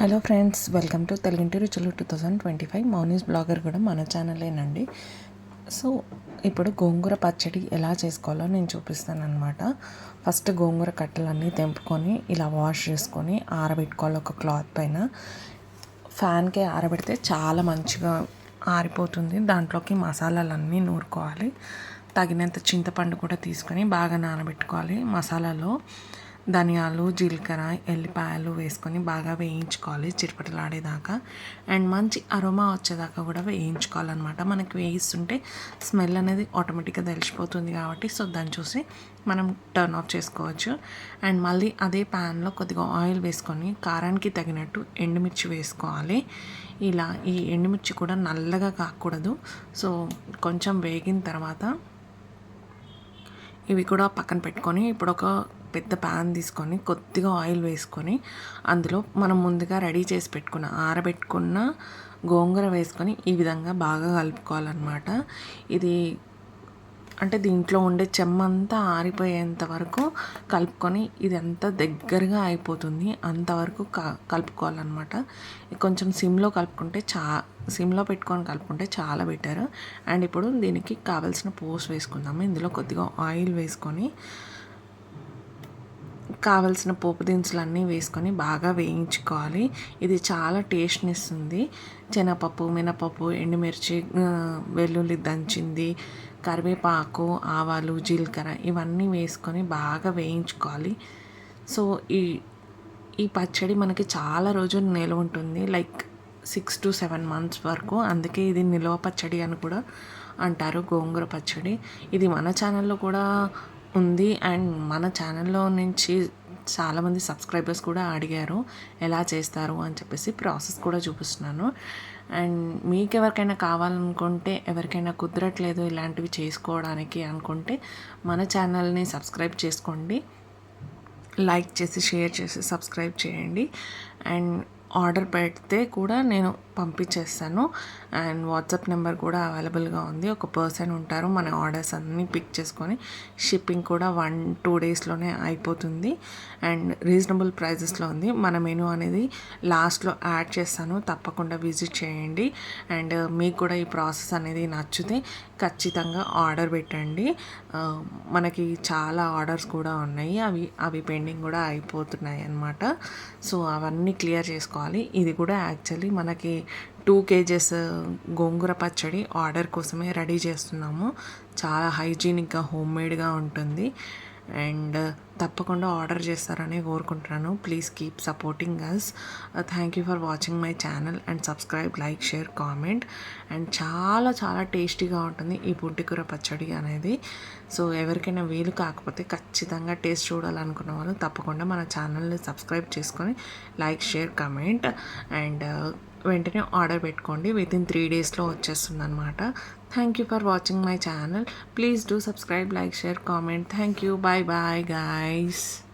Hello friends welcome to తెలుగింటి రుచులు two thousand twenty five Mouni's blogger కూడా మన ఛానలేనండి. సో ఇప్పుడు గోంగూర పచ్చడి ఎలా చేసుకోవాలో నేను చూపిస్తాను అనమాట ఫస్ట్ గోంగూర కట్టలన్నీ తెంపుకొని ఇలా వాష్ చేసుకొని ఆరబెట్టుకోవాలి ఒక క్లాత్ పైన. ఫ్యాన్కే ఆరబెడితే చాలా మంచిగా ఆరిపోతుంది. దాంట్లోకి మసాలాలన్నీ నూరుకోవాలి. తగినంత చింతపండు కూడా తీసుకొని బాగా నానబెట్టుకోవాలి మసాలాలో. ధనియాలు జీలకర్ర ఎల్లిపాయలు వేసుకొని బాగా వేయించుకోవాలి. చిరుపటలాడేదాకా. అండ్ మంచి అరోమా వచ్చేదాకా కూడా వేయించుకోవాలన్నమాట. మనకి వేయిస్తుంటే స్మెల్ అనేది ఆటోమేటిక్గా తెలిసిపోతుంది కాబట్టి సో దాన్ని చూసి మనం టర్న్ ఆఫ్ చేసుకోవచ్చు. అండ్ మళ్ళీ అదే ప్యాన్లో కొద్దిగా ఆయిల్ వేసుకొని కారానికి తగినట్టు ఎండుమిర్చి వేసుకోవాలి. ఇలా ఈ ఎండుమిర్చి కూడా నల్లగా కాకూడదు. సో కొంచెం వేగిన తర్వాత ఇవి కూడా పక్కన పెట్టుకొని ఇప్పుడు ఒక పెద్ద ప్యాన్ తీసుకొని కొద్దిగా ఆయిల్ వేసుకొని అందులో మనం ముందుగా రెడీ చేసి పెట్టుకున్న ఆరబెట్టుకున్న గోంగూర వేసుకొని ఈ విధంగా బాగా కలుపుకోవాలన్నమాట. ఇది అంటే దీంట్లో ఉండే చెమ్మంతా ఆరిపోయేంత వరకు కలుపుకొని ఇది అంతా దగ్గరగా అయిపోతుంది. అంతవరకు క కలుపుకోవాలన్నమాట. కొంచెం సిమ్లో కలుపుకుంటే చా సిమ్లో పెట్టుకొని కలుపుకుంటే చాలా బెటర్. అండ్ ఇప్పుడు దీనికి కావాల్సిన పోస్ట్ వేసుకుందాము. ఇందులో కొద్దిగా ఆయిల్ వేసుకొని కావలసిన పోపు దినుసులు అన్నీ వేసుకొని బాగా వేయించుకోవాలి. ఇది చాలా టేస్ట్ని ఇస్తుంది శనగపప్పు మినపప్పు ఎండుమిర్చి వెల్లుల్లి దంచింది కరివేపాకు ఆవాలు జీలకర్ర ఇవన్నీ వేసుకొని బాగా వేయించుకోవాలి. సో ఈ ఈ పచ్చడి మనకి చాలా రోజులు నిల్వ ఉంటుంది. Like six to seven months వరకు. అందుకే ఇది నిల్వ పచ్చడి అని కూడా అంటారు. గోంగూర పచ్చడి. ఇది మన ఛానల్లో కూడా ఉంది. అండ్ మన ఛానల్లో నుంచి చాలామంది సబ్స్క్రైబర్స్ కూడా అడిగారు ఎలా చేస్తారు అని చెప్పేసి ప్రాసెస్ కూడా చూపిస్తున్నాను. అండ్ మీకు ఎవరికైనా కావాలనుకుంటే ఎవరికైనా కుదరట్లేదు ఇలాంటివి చేసుకోవడానికి అనుకుంటే మన ఛానల్ని సబ్స్క్రైబ్ చేసుకోండి. లైక్ చేసి షేర్ చేసి సబ్స్క్రైబ్ చేయండి. అండ్ ఆర్డర్ పెడితే కూడా నేను పంపించేస్తాను. అండ్ వాట్సాప్ నెంబర్ కూడా అవైలబుల్గా ఉంది. ఒక పర్సన్ ఉంటారు. మన ఆర్డర్స్ అన్నీ పిక్ చేసుకొని షిప్పింగ్ కూడా వన్ టూ డేస్లోనే అయిపోతుంది. అండ్ రీజనబుల్ ప్రైజెస్లో ఉంది. మన మెనూ అనేది లాస్ట్లో యాడ్ చేస్తాను. తప్పకుండా విజిట్ చేయండి. అండ్ మీకు కూడా ఈ ప్రాసెస్ అనేది నచ్చితే ఖచ్చితంగా ఆర్డర్ పెట్టండి. మనకి చాలా ఆర్డర్స్ కూడా ఉన్నాయి. అవి అవి పెండింగ్ కూడా అయిపోతున్నాయి అన్నమాట సో అవన్నీ క్లియర్ చేసుకోవాలి. ఇది కూడా యాక్చువల్లీ మనకి టూ కేజెస్ గోంగూర పచ్చడి ఆర్డర్ కోసమే రెడీ చేస్తున్నాము. చాలా హైజీనిక్గా హోమ్ మేడ్గా ఉంటుంది. అండ్ తప్పకుండా ఆర్డర్ చేస్తారని కోరుకుంటున్నాను. Please keep supporting us thank you for watching my channel and subscribe like share comment and చాలా చాలా టేస్టీగా ఉంటుంది ఈ పుంటికూర పచ్చడి అనేది. సో ఎవరికైనా వీలు కాకపోతే ఖచ్చితంగా టేస్ట్ చూడాలనుకున్న వాళ్ళు తప్పకుండా మన ఛానల్ని సబ్స్క్రైబ్ చేసుకొని లైక్ షేర్ కమెంట్ అండ్ వెంటనే ఆర్డర్ పెట్టుకోండి. విత్ ఇన్ త్రీ డేస్లో వచ్చేస్తుంది అనమాట thank you for watching my channel please do subscribe like share comment thank you bye bye guys